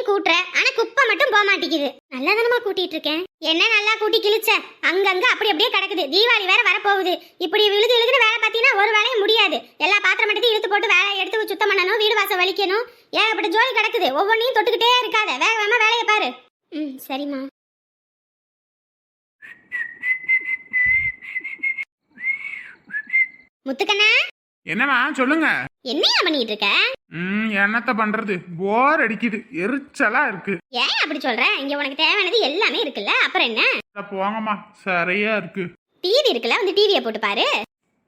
நீயும் கூட்டுற ஆனா குப்பை மட்டும் போக மாட்டேங்குது. நல்லா தானமா கூட்டிட்டு இருக்கேன். என்ன நல்லா கூட்டி கிழிச்ச? அங்கங்க அப்படி அப்படியே கிடக்குது. தீபாவளி வேற வரப்போகுது. இப்படி விழுது விழுதுன்னு வேலை பார்த்தீங்கன்னா ஒரு வேலையும் முடியாது. எல்லா பாத்திரம் எடுத்து இழுத்து போட்டு வேலை எடுத்து சுத்தம் பண்ணணும் வீடு வாசல் வலிக்கணும். ஏகப்பட்ட ஜோலி கிடக்குது. ஒவ்வொன்றையும் தொட்டுக்கிட்டே இருக்காத. வேக வேகமா வேலையை பாரு. ம் சரிம்மா. முத்துக்கண்ணா? என்னம்மா சொல்லுங்க. என்னையா பண்ணிட்டு இருக்க ம் என்னத்த பண்றது? போர் அடிக்குது எரிச்சலா இருக்கு. ஏன் அப்படி சொல்ற? இங்க உனக்கு தேவையானது எல்லாமே இருக்குல்ல அப்புறம் என்ன? போங்கம்மா சரியா இருக்கு. டிவி இருக்குல்ல வந்து டிவியை போட்டு பாரு.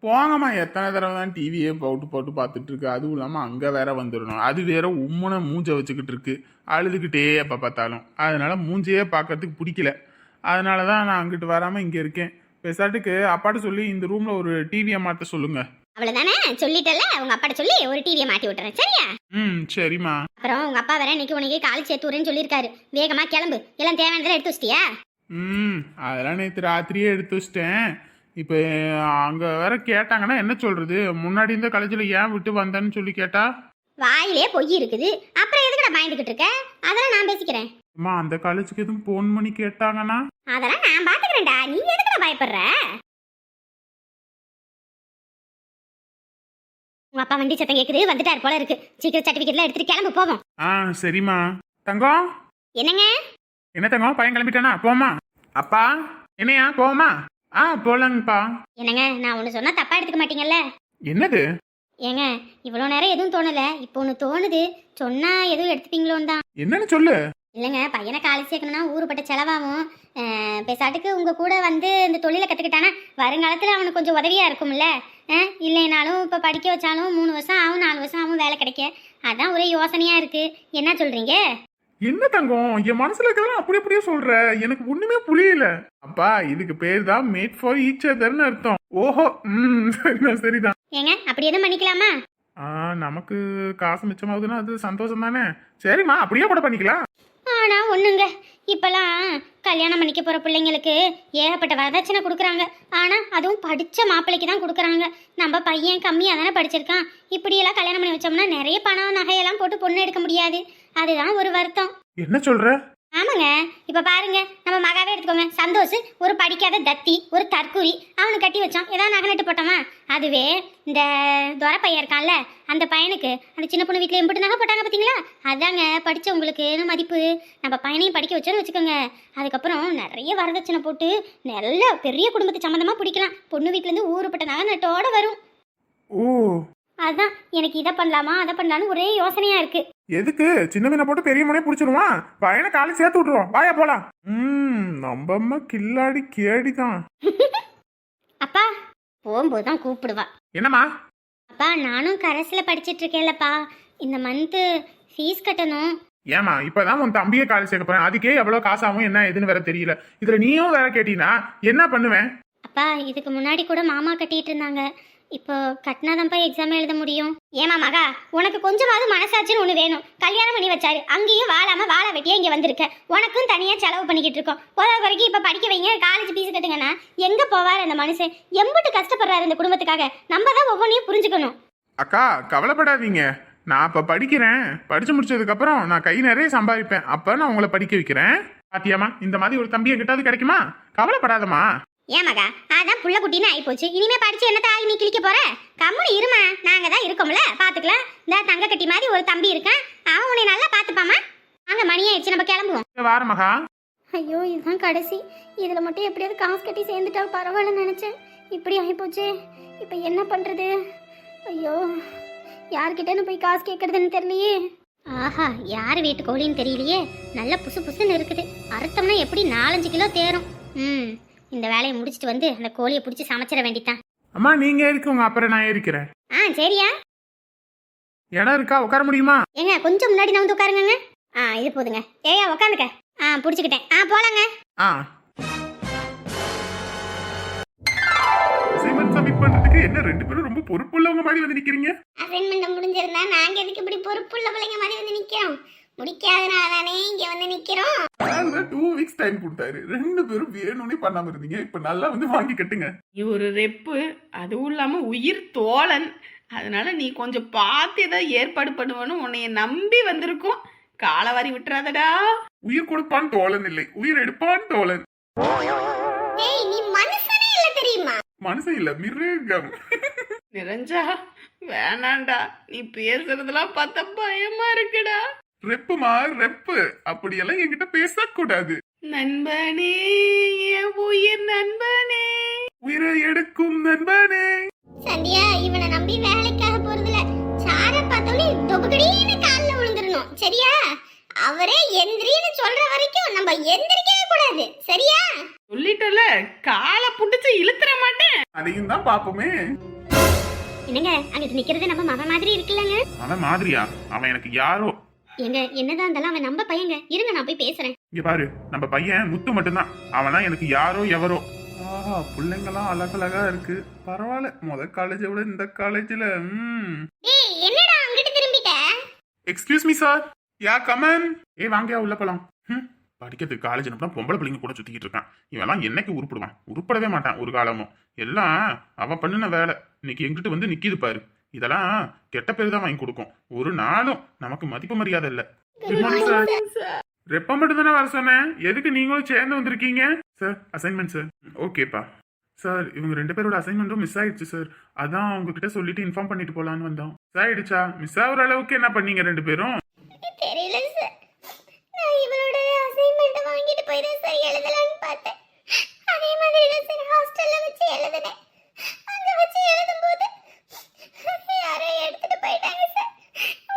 போங்கம்மா எத்தனை தடவை தான் டிவியே போட்டு போட்டு பார்த்துட்டு இருக்கு அதுவும் இல்லாமல் அங்கே வேற வந்துடணும் அது வேற உம்முன மூஞ்ச வச்சுக்கிட்டு இருக்கு. அழுதுகிட்டே எப்போ பார்த்தாலும். அதனால மூஞ்சையே பார்க்கறதுக்கு பிடிக்கல. அதனால தான் நான் அங்கிட்டு வராமல் இங்கே இருக்கேன். பெசாட்டுக்கு அப்பாட்ட சொல்லி இந்த ரூமில் ஒரு டிவியை மாற்ற சொல்லுங்க. அவ்வளவுதானே? சொல்லிட்டல உங்க அப்பாட்ட சொல்லி ஒரு டிவியை மாட்டி விட்டுறேன். சரியா? ம் சரிம்மா. அப்புறம் உங்க அப்பா வேற இன்னைக்கு உனக்கு காலேஜ் சேர்த்து விடுறேன்னு சொல்லியிருக்காரு. வேகமா கிளம்பு. எல்லாம் தேவையானதெல்லாம் எடுத்து வச்சிட்டியா? ம் அதெல்லாம் நேற்று ராத்திரியே எடுத்து வச்சிட்டேன். இப்போ அங்கே வேற கேட்டாங்கன்னா என்ன சொல்றது? முன்னாடி இந்த காலேஜில் ஏன் விட்டு வந்தேன்னு சொல்லி கேட்டா? வாயிலே பொய் இருக்குது. அப்புறம் எதுக்குடா பயந்துகிட்டு இருக்க? அதெல்லாம் நான் பேசிக்கிறேன். அம்மா அந்த காலேஜுக்கு எதுவும் ஃபோன் பண்ணி கேட்டாங்கன்னா? அதெல்லாம் நான் பாத்துக்கிறேன்டா. நீ எதுக்குடா பயப்படுற? உங்க அப்பா வண்டி சத்தம் கேக்குது வந்துட்டாரு போல இருக்கு. சீக்கிரம் சர்டிபிகேட்லாம் எடுத்துட்டு கிளம்பு போவோம். ஆ சரிம்மா. தங்கம்? என்னங்க? என்ன தங்கம்? பையன் கிளம்பிட்டானா? போமா அப்பா என்னையா? போமா ஆ போலாங்கப்பா. என்னங்க நான் ஒண்ணு சொன்னா தப்பா எடுத்துக்க மாட்டீங்கல்ல? என்னது? ஏங்க இவ்வளோ நேரம் எதுவும் தோணல. இப்போ ஒன்று தோணுது. சொன்னா எதுவும் எடுத்துப்பீங்களோன்னு தான். என்னன்னு சொல்லு. இல்லைங்க பையனை காலேஜ் சேர்க்கணும்னா ஊருப்பட்ட செலவாகும். பேசாட்டுக்கு உங்கள் கூட வந்து இந்த தொழிலை கற்றுக்கிட்டானா வருங்காலத்தில் அவனுக்கு கொஞ்சம் உதவியாக இருக்கும்ல? இல்லைனாலும் இப்போ படிக்க வச்சாலும் மூணு வருஷம் ஆகும் நாலு வருஷம் ஆகும் வேலை கிடைக்க. அதான் ஒரே யோசனையாக இருக்குது என்ன சொல்கிறீங்க என்ன தங்கம்? என் மனசுல இருக்கிறதெல்லாம் அப்படி அப்படியே சொல்ற. எனக்கு ஒண்ணுமே புரியல. அப்பா இதுக்கு பேர் தான் மேட் ஃபார் ஈச் அதர்னு அர்த்தம். ஓஹோ ம் சரிதான் சரிதான். ஏங்க அப்படி எதுவும் பண்ணிக்கலாமா? ஆ நமக்கு காசு மிச்சமாகுதுன்னா அது சந்தோஷம் தானே? சரிம்மா அப்படியே கூட பண்ணிக்கலாம். ஆனால் ஒன்றுங்க இப்போல்லாம் கல்யாணம் பண்ணிக்க போகிற பிள்ளைங்களுக்கு ஏகப்பட்ட வரதட்சணை கொடுக்குறாங்க. ஆனால் அதுவும் படித்த மாப்பிள்ளைக்கு தான் கொடுக்குறாங்க. நம்ம பையன் கம்மியாக தானே படிச்சிருக்கான். இப்படியெல்லாம் கல்யாணம் பண்ணி வச்சோம்னா நிறைய பணம் நகையெல்லாம் போட்டு பொண்ணு எடுக்க முடியாது. அதுதான் ஒரு வருத்தம். என்ன சொல்கிற ஆமாங்க. இப்போ பாருங்க. நம்ம மகாவே எடுத்துக்கோங்க. சந்தோஷ் ஒரு படிக்காத தத்தி ஒரு தற்குறி அவனு கட்டி வச்சோம் ஏதாவது நகநட்டு போட்டோமா? அதுவே இந்த துர பையன் இருக்கான்ல அந்த பையனுக்கு அந்த சின்ன பொண்ணு வீட்டில் எம்பிட்டு நகை போட்டாங்க பார்த்தீங்களா அதாங்க படித்தவங்களுக்கு மதிப்பு? நம்ம பையனையும் படிக்க வச்சோன்னு வச்சுக்கோங்க. அதுக்கப்புறம் நிறைய வரதட்சணை போட்டு நல்ல பெரிய குடும்பத்தை சம்மந்தமாக பிடிக்கலாம். பொண்ணு வீட்டிலேருந்து ஊருப்பட்ட நகை நட்டோட வரும். ஓ. அதான் எனக்கு இதை பண்ணலாமா அதை பண்ணலான்னு ஒரே யோசனையாக இருக்குது எதுக்கு? சின்ன மீனை போட்டு பெரிய மனையை பிடிச்சிருவான் பையனை காலை சேர்த்து விட்டுருவோம். வாயா போலாம். ம் நம்ம அம்மா கில்லாடி கேடிதான். அப்பா போகும்போது தான் கூப்பிடுவா. என்னம்மா? அப்பா நானும் கரஸில் படிச்சிட்டு இருக்கேன்லப்பா. இந்த மந்த்து ஃபீஸ் கட்டணும். ஏமா இப்பதான் உன் தம்பியை காலை சேர்க்க போறேன். அதுக்கே எவ்வளவு காசாகும் என்ன ஏதுன்னு வேற தெரியல. இதுல நீயும் வேற கேட்டீங்கன்னா என்ன பண்ணுவேன்? அப்பா இதுக்கு முன்னாடி கூட மாமா கட்டிட்டு இருந்தாங்க. இப்போ கட்டினாதான்ப்பா எக்ஸாம் எழுத முடியும். ஏமா மகா உனக்கு கொஞ்சமாவது மனசாட்சின்னு ஒன்று வேணும். கல்யாணம் பண்ணி வச்சாரு. அங்கேயும் வாழாம வாழ வெட்டியே இங்கே வந்திருக்க. உனக்கும் தனியாக செலவு பண்ணிக்கிட்டு இருக்கோம். போதா குறைக்கு இப்போ படிக்க வைங்க காலேஜ் ஃபீஸ் கட்டுங்கன்னா எங்கே போவார் அந்த மனுஷன்? எம்பிட்டு கஷ்டப்படுறாரு இந்த குடும்பத்துக்காக. நம்ம தான் ஒவ்வொன்றையும் புரிஞ்சுக்கணும். அக்கா கவலைப்படாதீங்க. நான் இப்போ படிக்கிறேன். படிச்சு முடிச்சதுக்கப்புறம் நான் கை நிறைய சம்பாதிப்பேன். அப்போ நான் உங்களை படிக்க வைக்கிறேன். பாத்தியாமா இந்த மாதிரி ஒரு தம்பி என்கிட்ட கிடைக்குமா? கவலைப்படாதம்மா. ஏன் மகா? அதான் புள்ள குட்டின்னு ஆகி போச்சு இனிமே படிச்சு என்ன தாய் நீ கிழிக்க போற? கம்முனு இருமா. நாங்க தான் இருக்கோம்ல. பாத்துக்கலாம். இந்த தங்க கட்டி மாதிரி ஒரு தம்பி இருக்கான். அவன் உன்னை நல்லா பாத்துப்பாமா அங்க மணி ஆயிடுச்சு. நம்ம கிளம்புவோம். வார மகா. ஐயோ இதுதான் கடைசி. இதுல மட்டும் எப்படியாவது காசு கட்டி சேர்ந்துட்டா பரவாயில்லன்னு நினைச்சேன். இப்படி ஆகி போச்சே இப்போ என்ன பண்றது? ஐயோ யார்கிட்டன்னு போய் காசு கேட்கறதுன்னு தெரியலையே. ஆஹா யார் வீட்டு கோழின்னு தெரியலையே. நல்ல புசு புசுன்னு இருக்குது. அறுத்தம்னா எப்படி நாலஞ்சு கிலோ தேரும். ம். இந்த வேலையை முடிச்சிட்டு வந்து அந்த கோழியை பிடிச்சி சமைச்சிட வேண்டித்தான். அம்மா நீங்க இருக்குங்க அப்புறம் நான் இருக்கிறேன் ஆ சரியா. இடம் இருக்கா? உட்கார முடியுமா? ஏங்க கொஞ்சம் முன்னாடி நான் வந்து உட்காருங்க ஆ இது போதுங்க. ஏயா உட்காந்துக்க. ஆ பிடிச்சிக்கிட்டேன். ஆ போலாங்க. ஆ. அசைன்மெண்ட் சப்மிட் பண்றதுக்கு என்ன ரெண்டு பேரும் ரொம்ப பொறுப்புள்ளவங்க மாதிரி வந்து நிக்கிறீங்க? அசைன்மெண்ட் முடிஞ்சிருந்தா நாங்க எதுக்கு இப்படி பொறுப்புள்ள பிள்ளைங்க மாதிரி வந்து நிக்கிறோம்? முடிக்காதனால தானே இங்க வந்து நிக்கிறோம். அதுதான் டூ வீக்ஸ் டைம் கொடுத்தாரு. ரெண்டு பேரும் வேணும்னே பண்ணாம இருந்தீங்க. இப்ப நல்லா வந்து வாங்கி கட்டுங்க. நீ ஒரு ரெப்பு. அதுவும் இல்லாமல் உயிர் தோழன். அதனால நீ கொஞ்சம் பார்த்து ஏதாவது ஏற்பாடு பண்ணுவேன்னு உன்னைய நம்பி வந்திருக்கோம். காலவாரி விட்டுறாதடா. உயிர் கொடுப்பான் தோழன் இல்லை. உயிர் எடுப்பான் தோழன். ஏய் நீ மனுஷனே இல்ல தெரியுமா? மனுஷன் இல்ல மிருகம். நிறைஞ்சா வேணாண்டா. நீ பேசுறதெல்லாம் பார்த்தா பயமா இருக்குடா. ரெப்புமா ரெப்பு. அப்படியெல்லாம் என்கிட்ட பேசக்கூடாது. நண்பனே உயிர் நண்பனே. உயிரை எடுக்கும் நண்பனே. சந்தியா இவனை நம்பி வேலைக்காக போறதுல சார பார்த்தோன்னே தொபுகடின்னு கால்ல விழுந்துடணும். சரியா? அவரே எந்திரின்னு சொல்ற வரைக்கும் நம்ம எந்திரிக்கவே கூடாது. சரியா? சொல்லிட்டல காலை புடிச்சு இழுத்துற மாட்டேன். அதையும் தான் பாப்போமே என்னங்க அங்கிட்டு நிக்கிறது நம்ம மக மாதிரி இருக்குல்லங்க? அவன் மாதிரியா? அவன் எனக்கு யாரோ எங்க என்னதான் இருந்தாலும் அவன் நம்ம பையங்க. இருங்க நான் போய் பேசுறேன். இங்க பாரு நம்ம பையன் முத்து மட்டும்தான். அவனா எனக்கு யாரோ எவரோ. ஆஹா பிள்ளைங்கெல்லாம் அழகழகா இருக்கு. பரவாயில்ல முத காலேஜை விட இந்த காலேஜ்ல ஏய் என்னடா அங்கிட்டு திரும்பிட்ட? Excuse me sir yeah come on ஏ வாங்க உள்ள போலாம். படிக்கிறதுக்கு காலேஜ் அனுப்பினா பொம்பளை பிள்ளைங்க கூட சுத்திக்கிட்டு இருக்கான். இவெல்லாம் என்னைக்கு உருப்பிடுவான்? உருப்படவே மாட்டான் ஒரு காலமும். எல்லாம் அவன் பண்ணின வேலை. இன்னைக்கு எங்கிட்ட வந்து நிக்கிது பாரு. இதெல்லாம் கெட்ட பேர் தான் வாங்கி கொடுக்கும். ஒரு நாளும் நமக்கு மதிப்பு மரியாதை இல்ல. குட் மார்னிங் சார் ரெப்ப மட்டும் தானே வர சொன்னேன். எதுக்கு நீங்களும் சேர்ந்து வந்திருக்கீங்க? சார் அசைன்மெண்ட் சார் ஓகேப்பா சார் இவங்க ரெண்டு பேரோட அசைன்மெண்ட்டும் மிஸ் ஆயிடுச்சு சார் அதான் உங்ககிட்ட சொல்லிட்டு இன்ஃபார்ம் பண்ணிட்டு போலான்னு வந்தோம். மிஸ் ஆயிடுச்சா? மிஸ் ஆகுற அளவுக்கு என்ன பண்ணீங்க ரெண்டு பேரும்? தெரியல சார் நான் இவளோட அசைன்மெண்ட் வாங்கிட்டு போய் தான் சார் எழுதலாம்னு பார்த்தேன் அதே மாதிரி தான் சார் ஹாஸ்டல்ல வச்சு எழுதினேன் அங்க வச்சு எழுதும்போது யாரோ எடுத்துட்டு போயிட்டாங்க சார்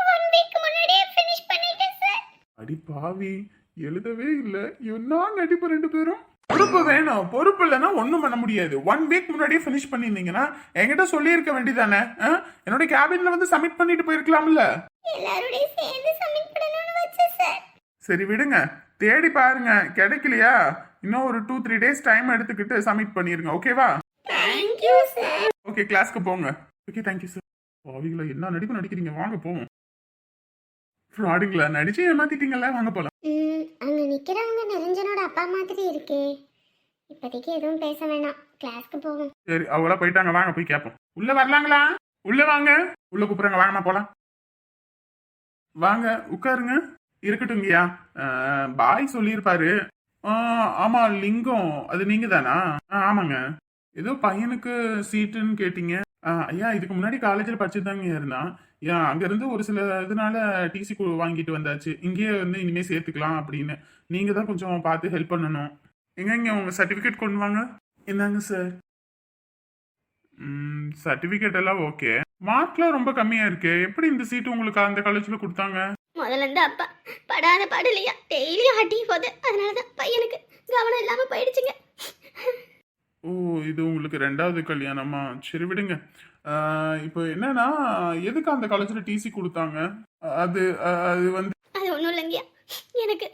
ஒன் வீக் முன்னாடியே ஃபினிஷ் பண்ணிட்டேன் சார் அடி பாவி எழுதவே இல்ல. என்ன நடிப்பு ரெண்டு பேரும்? பொறுப்பு வேணும். பொறுப்பு இல்லைன்னா ஒண்ணும் பண்ண முடியாது. ஒன் வீக் முன்னாடியே ஃபினிஷ் பண்ணியிருந்தீங்கன்னா என்கிட்ட சொல்லியிருக்க வேண்டியதானே? என்னோட கேபின்ல வந்து சப்மிட் பண்ணிட்டு போயிருக்கலாம்ல? சார் விடுங்க. தேடி பாருங்க. கிடைக்கலையா? இன்னும் ஒரு டூ த்ரீ டேஸ் டைம் எடுத்துக்கிட்டு சப்மிட் பண்ணிருங்க. ஓகேவா ஓகே கிளாஸ்க்கு போங்க. ஓகே தேங்க்யூ சார் பாவிகளா என்ன நடிப்பு நடிக்கிறீங்க? வாங்க போவோம். ஃப்ராடுங்களா நடிச்சு ஏமாத்திட்டீங்கல்ல? வாங்க போலாம். ம், அங்க நிக்கிறவங்க நிரஞ்சனோட அப்பா மாதிரி இருக்கே. இப்போதைக்கு எதுவும் பேச வேணாம். கிளாஸ்க்கு போவோம். சரி அவங்களா போயிட்டாங்க. வாங்க போய் கேட்போம். உள்ள வரலாங்களா? உள்ள வாங்க. உள்ள கூப்பிடுறாங்க. வாங்கம்மா போலாம். வாங்க உட்காருங்க. இருக்கட்டும் ஐயா பாய் சொல்லியிருப்பாரு. ஆஹ், ஆமா லிங்கம். அது நீங்க தானா ஆமாங்க. ஏதோ பையனுக்கு சீட்டுன்னு கேட்டீங்க. ஐயா இதுக்கு முன்னாடி காலேஜில் படிச்சுதாங்க இருந்தான் ஏன் அங்கேருந்து ஒரு சில இதனால டிசி வாங்கிட்டு வந்தாச்சு. இங்கேயே வந்து இனிமே சேர்த்துக்கலாம் அப்படின்னு. நீங்க தான் கொஞ்சம் பார்த்து ஹெல்ப் பண்ணணும். எங்க இங்க உங்க சர்டிஃபிகேட் கொண்டு வாங்க. என்னங்க சார் சர்டிஃபிகேட் எல்லாம் ஓகே மார்க்லாம் ரொம்ப கம்மியா இருக்கு. எப்படி இந்த சீட் உங்களுக்கு அந்த காலேஜ்ல கொடுத்தாங்க? முதல்ல இருந்து அப்பா படாத பாடலையா? டெய்லியும் அடி போகுது அதனால தான் பையனுக்கு கவனம் இல்லாம போயிடுச்சுங்க. ஓ இது உங்களுக்கு ரெண்டாவது கல்யாணமா? சரி விடுங்க. இப்போ என்னன்னா எதுக்கு அந்த காலேஜ்ல டிசி கொடுத்தாங்க? அது அது வந்து அது ஒன்றும் இல்லைங்கய்யா. எனக்கு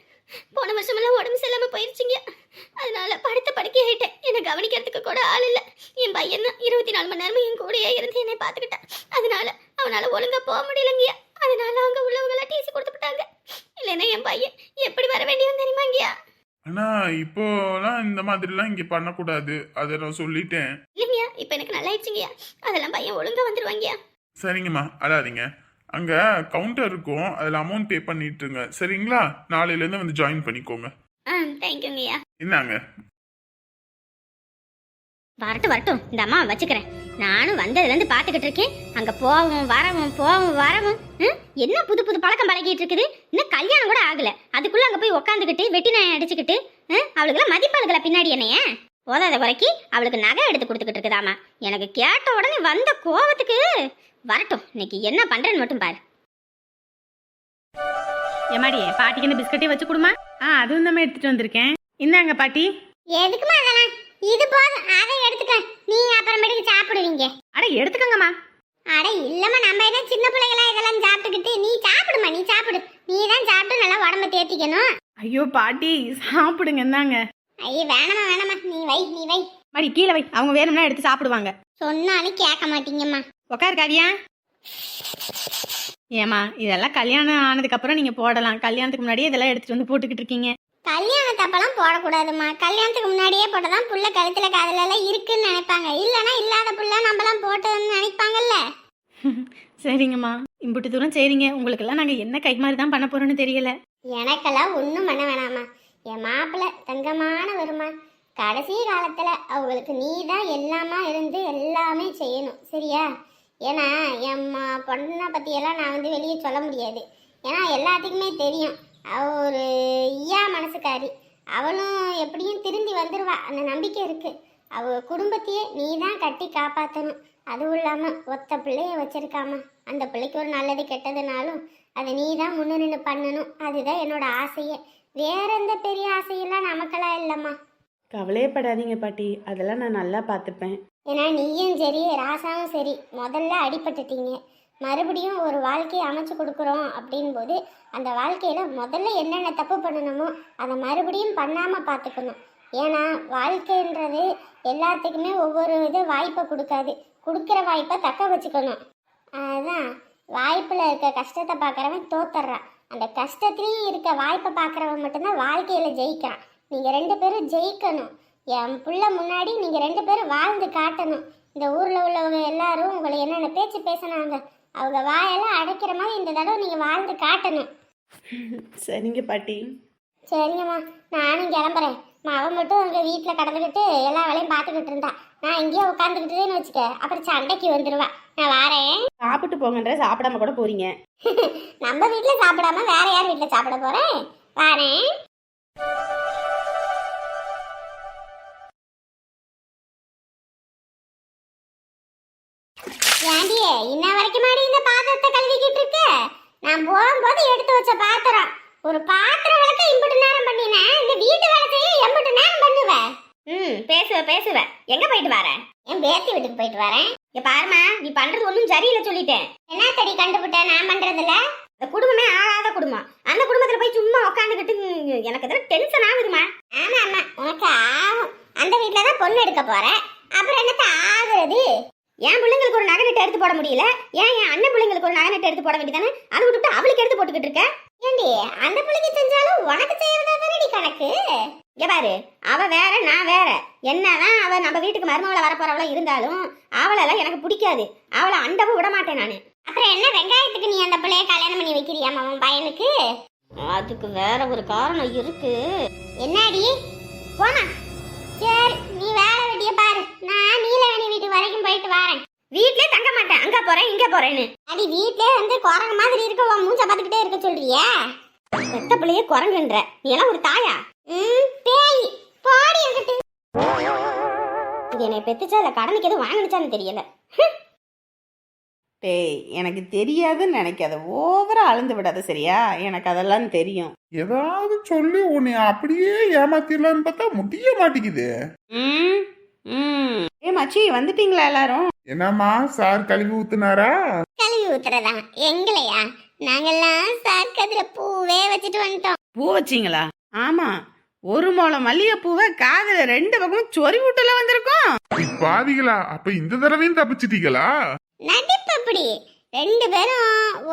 போன வருஷமெல்லாம் உடம்பு சரியில்லாம போயிடுச்சுங்க அதனால படுத்த படுக்கை ஆயிட்டேன். என்னை கவனிக்கிறதுக்கு கூட ஆள் இல்லை. என் பையன் தான் இருபத்தி நாலு மணி நேரமும் என் கூடயே இருந்து என்னை பார்த்துக்கிட்டான். அதனால அவனால ஒழுங்கா போக முடியலங்கய்யா. அதனால அங்க உள்ளவங்களாம் டிசி கொடுத்து விட்டாங்க. இல்லைன்னா என் பையன் எப்படி வர வேண்டியவன் தெரியுமாங்கய்யா? ஆனா இப்போலாம் இந்த மாதிரிலாம் இங்க பண்ணக்கூடாது. அதை நான் சொல்லிட்டேன். இல்லைங்கய்யா இப்போ எனக்கு நல்லா ஆயிடுச்சுங்கய்யா அதெல்லாம் பையன் ஒழுங்கா வந்துருவாங்கய்யா. சரிங்கம்மா அழாதீங்க. அங்க கவுண்டர் இருக்கும். அதுல அமௌண்ட் பே பண்ணிட்டுருங்க. சரிங்களா? நாளையில இருந்து வந்து ஜாயின் பண்ணிக்கோங்க. ஆ தேங்க்யூங்கய்யா என்னங்க வரட்டும் வரட்டும். இந்த அம்மா வச்சுக்கிறேன். நானும் வந்ததுலேருந்து பார்த்துக்கிட்டு இருக்கேன். அங்கே போவோம் வரவும் போவோம் வரவும். ம், என்ன புது புது பழக்கம் பழகிட்டு இருக்குது? இன்னும் கல்யாணம் கூட ஆகலை. அதுக்குள்ளே அங்கே போய் உக்காந்துக்கிட்டு வெட்டி நாயை அடிச்சுக்கிட்டு ம், அவளுக்கெல்லாம் மதிப்பாளுகளை பின்னாடி என்னைய? போதாத குறைக்கு அவளுக்கு நகை எடுத்து கொடுத்துக்கிட்டு இருக்குதாமா. எனக்கு கேட்ட உடனே வந்த கோவத்துக்கு வரட்டும். இன்னைக்கு என்ன பண்ணுறேன்னு மட்டும் பாரு. ஏமாடி பாட்டிக்கு பிஸ்கட்டே வச்சு கொடுமா? ஆ அதுவும் நம்ம எடுத்துட்டு வந்திருக்கேன். இந்தாங்க பாட்டி. எதுக்குமா அதெல்லாம்? இது போதும். அதை எடுத்துக்க. நீங்கள் அப்புறமேட்டுக்கு சாப்பிடுவீங்க அட எடுத்துக்கங்கம்மா. அட இல்லம்மா நம்ம என்ன சின்ன பிள்ளைகளா இதெல்லாம் சாப்பிட்டுக்கிட்டு நீ சாப்பிடுமா நீ சாப்பிடு. நீ தான் சாப்பிட்டு நல்லா உடம்ப தேத்திக்கணும். ஐயோ பாட்டி சாப்பிடுங்க இந்தாங்க. ஐய வேணாமா வேணாமா நீ வை நீ வை. மாடி கீழே வை. அவங்க வேணும்னா எடுத்து சாப்பிடுவாங்க. சொன்னாலும் கேட்க மாட்டீங்கம்மா. உட்காரு காவியா ஏமா இதெல்லாம் கல்யாணம் ஆனதுக்கு அப்புறம் நீங்க போடலாம். கல்யாணத்துக்கு முன்னாடியே இதெல்லாம் எடுத்துட்டு வந்து போட்டுக்கிட்டு இருக்கீங்க. கல்யாணத்தப்பெல்லாம் போடக்கூடாதும்மா. கல்யாணத்துக்கு முன்னாடியே போட்டதான் புள்ள கழுத்துல காதுல எல்லாம் இருக்குன்னு நினைப்பாங்க. இல்லனா இல்லாத புள்ள நினைப்பாங்கல்ல சரிங்கம்மா. இம்புட்டு தூரம் சரிங்க உங்களுக்கெல்லாம் நாங்கள் என்ன கை மாதிரி தான் பண்ண போறோம்னு தெரியல. எனக்கெல்லாம் ஒன்றும் பண்ண வேணாமா என் மாப்பிள்ளை தங்கமான வருமா? கடைசி காலத்தில் அவங்களுக்கு நீ தான் எல்லாமா இருந்து எல்லாமே செய்யணும். சரியா? ஏன்னா என் மா- பொண்ணை பற்றியெல்லாம் நான் வந்து வெளியே சொல்ல முடியாது. ஏன்னா எல்லாத்துக்குமே தெரியும். அவ ஒரு ஈயா மனசுக்காரி. அவளும் எப்படியும் திரும்பி வந்துடுவா அந்த நம்பிக்கை இருக்குது அவ குடும்பத்தையே நீ தான் கட்டி காப்பாற்றணும் அதுவும் இல்லாமல் ஒத்த பிள்ளைய வச்சிருக்காம? அந்த பிள்ளைக்கு ஒரு நல்லது கெட்டதுனாலும் அதை நீ தான் முன்னுரிமை பண்ணணும். அதுதான் என்னோட ஆசையே. வேற எந்த பெரிய ஆசையெல்லாம் நமக்கெல்லாம் இல்லைம்மா. கவலையப்படாதீங்க பாட்டி. அதெல்லாம் நான் நல்லா பார்த்துப்பேன். ஏன்னா நீயும் சரி ராசாவும் சரி முதல்ல அடிபட்டுட்டீங்க. மறுபடியும் ஒரு வாழ்க்கையை அமைச்சு கொடுக்குறோம் அப்படின்போது அந்த வாழ்க்கையில் முதல்ல என்னென்ன தப்பு பண்ணணுமோ அதை மறுபடியும் பண்ணாமல் பார்த்துக்கணும். ஏன்னா வாழ்க்கைன்றது எல்லாத்துக்குமே ஒவ்வொரு இது வாய்ப்பை கொடுக்காது. கொடுக்குற வாய்ப்பை தக்க வச்சுக்கணும். அதுதான் வாய்ப்பில் இருக்க கஷ்டத்தை பார்க்குறவன் தோத்துட்றான் அந்த கஷ்டத்துலேயும் இருக்க வாய்ப்பை பார்க்குறவன் மட்டும்தான் வாழ்க்கையில் ஜெயிக்கிறான். நீங்கள் ரெண்டு பேரும் ஜெயிக்கணும். என் புள்ள முன்னாடி நீங்கள் ரெண்டு பேரும் வாழ்ந்து காட்டணும். இந்த ஊரில் உள்ளவங்க எல்லாரும் உங்களை என்னென்ன பேச்சு பேசினாங்க அவங்க வாயெல்லாம் அடைக்கிற மாதிரி இந்த தடவை நீங்கள் வாழ்ந்து காட்டணும். சரிங்க பாட்டி. சரிங்கம்மா நானும் கிளம்புறேன். அவன் மட்டும் அங்கே வீட்டில் கடந்துக்கிட்டு எல்லா வேலையும் பார்த்துக்கிட்டு இருந்தா. நான் இங்கேயே உட்காந்துக்கிட்டுன்னு வச்சுக்க. அப்புறம் சண்டைக்கு வந்துடுவா நான் வாரேன். சாப்பிட்டு போங்கன்ற சாப்பிடாம கூட போறீங்க. நம்ம வீட்டில் சாப்பிடாம வேற யார் வீட்டில் சாப்பிட போகிறேன் வாரேன். ஏண்டி இன்ன வரைக்கும் மாடி இந்த பாத்திரத்தை கழுவிக்கிட்டு இருக்க? நான் போகும்போது எடுத்து வச்ச பாத்திரம். ஒரு பாத்திரம் விளக்க இம்புட்டு நேரம் பண்ணினேன் இந்த வீட்டு வேலை செய்ய எம்புட்டு நேரம் பண்ணுவேன் ம் பேசுவ பேசுவ. எங்க போயிட்டு வர? என் பேத்தி வீட்டுக்கு போயிட்டு வரேன் இங்க பாருமா நீ பண்றது ஒன்றும் சரியில்லை சொல்லிட்டேன். என்ன தடி கண்டுபிட்ட? நான் பண்றதுல இந்த குடும்பமே ஆளாத குடும்பம். அந்த குடும்பத்துல போய் சும்மா உக்காந்துக்கிட்டு எனக்கு இதெல்லாம் டென்ஷன் ஆகுதுமா ஆமா ஆமா. உனக்கு ஆகும். அந்த வீட்டுலதான் பொண்ணு எடுக்க போற. அப்புறம் என்னத்த ஆகுறது? என் பிள்ளைங்களுக்கு ஒரு நகை நட்டு எடுத்து போட முடியல. ஏன் என் அண்ணன் பிள்ளைங்களுக்கு ஒரு நகை நட்டு எடுத்து போட வேண்டியதானே? அதை விட்டுட்டு அவளுக்கு எடுத்து போட்டுக்கிட்டு இருக்க? ஏண்டி அந்த பிள்ளைக்கு செஞ்சாலும் உனக்கு செய்யறதா தானடி கணக்கு? இங்க பாரு அவ வேற நான் வேற. என்னதான் அவ நம்ம வீட்டுக்கு மருமகளை வரப்போறவளா இருந்தாலும் அவளெல்லாம் எனக்கு பிடிக்காது. அவளை அண்டவும் விட மாட்டேன் நானு. அப்புறம் என்ன வெங்காயத்துக்கு நீ அந்த பிள்ளைய கல்யாணம் பண்ணி வைக்கிறியாமா உன் பையனுக்கு? அதுக்கு வேற ஒரு காரணம் இருக்கு. என்னடி? போமா சரி நீ வேலை வெட்டிய பாரு. நான் நீலவேணி வீட்டு வரைக்கும் போயிட்டு வரேன். வீட்லயே தங்க மாட்டேன். அங்க போறேன் இங்க போறேன்னு. அடி வீட்லயே வந்து குரங்கு மாதிரி இருக்க உன் மூஞ்ச பார்த்துக்கிட்டே இருக்க சொல்றியா? பெத்த பிள்ளையே குரங்குன்ற நீ எல்லாம் ஒரு தாயா? ம் பேய். பாடி இருக்கட்டு இது என்னை பெத்துச்சா இல்ல கடனுக்கு எதுவும் வாங்கினுச்சான்னு தெரியல. டேய் எனக்கு தெரியாதுன்னு நினைக்காத. ஓவரா அளந்து விடாத சரியா? எனக்கு அதெல்லாம் தெரியும். ஏதாவது சொல்லி உன்னை அப்படியே ஏமாத்திடலான்னு பார்த்தா முடிய மாட்டேங்குது. ம் ம். ஏ மச்சி வந்துட்டீங்களா எல்லாரும்? என்னம்மா சார் கழுவி ஊத்துனாரா? கழுவி ஊத்துறதா? எங்களையா? நாங்கெல்லாம் சாக்கதுல பூவே வச்சுட்டு வந்துட்டோம். பூ வச்சிங்களா? ஆமா. ஒரு முளம் மல்லிகைப்பூவை காதுல ரெண்டு பக்கமும் சொறி விட்டுல வந்திருக்கோம். பாவிகளா அப்ப இந்த தடவையும் தப்பிச்சிட்டீங்களா? நடிப்பு அப்படி. ரெண்டு பேரும்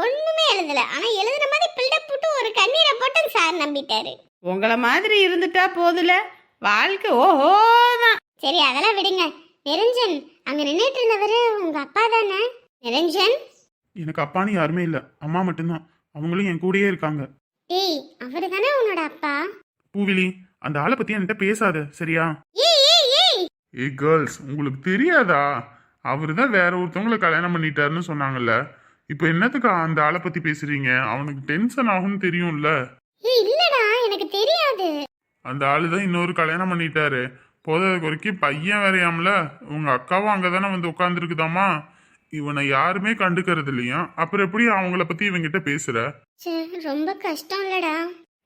ஒண்ணுமே எழுதல. ஆனா எழுதுன மாதிரி பில்டப் போட்டு ஒரு கண்ணீரை போட்டு சார் நம்பிட்டாரு. உங்கள மாதிரி இருந்துட்டா போதுல. வாழ்க்கை ஓஹோ தான் சரி அதெல்லாம் விடுங்க. நிரஞ்சன் அங்க நின்னுட்டு இருந்தவரு உங்க அப்பா தானே? நிரஞ்சன் எனக்கு அப்பான்னு யாருமே இல்ல. அம்மா மட்டும்தான். அவங்களும் என் கூடயே இருக்காங்க. டேய் அவரு தானே உன்னோட அப்பா? பூவிலி அந்த ஆளை பத்தி என்கிட்ட பேசாத சரியா? ஏய் ஏய் ஏய்! ஏய் கேர்ள்ஸ் உங்களுக்கு தெரியாதா? அவரு தான் வேற ஒருத்தவங்களை கல்யாணம் பண்ணிட்டாருன்னு சொன்னாங்கல்ல. இப்போ என்னத்துக்கு அந்த ஆளை பத்தி பேசுறீங்க? அவனுக்கு டென்ஷன் ஆகும்னு தெரியும்ல. ஏய் இல்லடா எனக்கு தெரியாது. அந்த ஆளு தான் இன்னொரு கல்யாணம் பண்ணிட்டாரு. போதாத குறைக்கு பையன் வேறையாம்ல. உங்க அக்காவும் அங்கதானே வந்து உட்காந்துருக்குதாமா இவனை யாருமே கண்டுக்கிறது இல்லையா அப்புறம் எப்படி அவங்கள பத்தி இவங்கிட்ட பேசுற? ச்சே ரொம்ப கஷ்டம் இல்லடா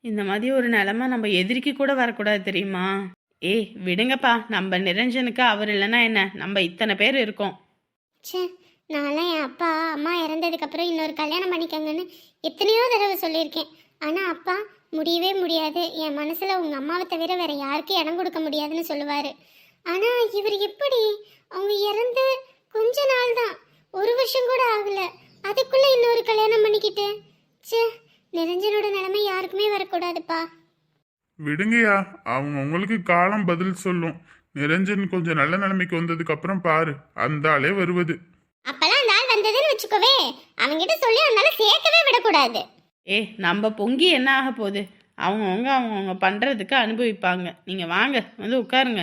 இந்த மாதிரி ஒரு நிலைமை நம்ம எதிரிக்கு கூட வரக்கூடாது தெரியுமா? ஏய் விடுங்கப்பா. நம்ம நிரஞ்சனுக்கு அவர் இல்லைன்னா என்ன? நம்ம இத்தனை பேர் இருக்கோம். ச்சே நான்லாம் என் அப்பா அம்மா இறந்ததுக்கப்புறம் இன்னொரு கல்யாணம் பண்ணிக்கங்கன்னு எத்தனையோ தடவை சொல்லியிருக்கேன். ஆனால் அப்பா முடியவே முடியாது. என் மனசில் உங்கள் அம்மாவை தவிர வேற யாருக்கும் இடம் கொடுக்க முடியாதுன்னு சொல்லுவார். ஆனால் இவர் எப்படி? அவங்க இறந்து கொஞ்ச நாள் தான் ஒரு வருஷம் கூட ஆகல அதுக்குள்ளே இன்னொரு கல்யாணம் பண்ணிக்கிட்டு ச்சே நிரஞ்சனோட நிலைமை யாருக்குமே வரக்கூடாதுப்பா விடுங்கயா அவங்க உங்களுக்கு காலம் பதில் சொல்லும். நிரஞ்சன் கொஞ்சம் நல்ல நிலைமைக்கு வந்ததுக்கு அப்புறம் பாரு அந்த ஆளே வருவது. அப்பெல்லாம் அந்த ஆள் வந்ததுன்னு வச்சுக்கோவே. அவன்கிட்ட சொல்லி அவனால சேர்க்கவே விடக்கூடாது. ஏ நம்ம பொங்கி என்ன ஆக போகுது? அவங்கவுங்க அவங்கவுங்க பண்ணுறதுக்கு அனுபவிப்பாங்க. நீங்கள் வாங்க வந்து உட்காருங்க.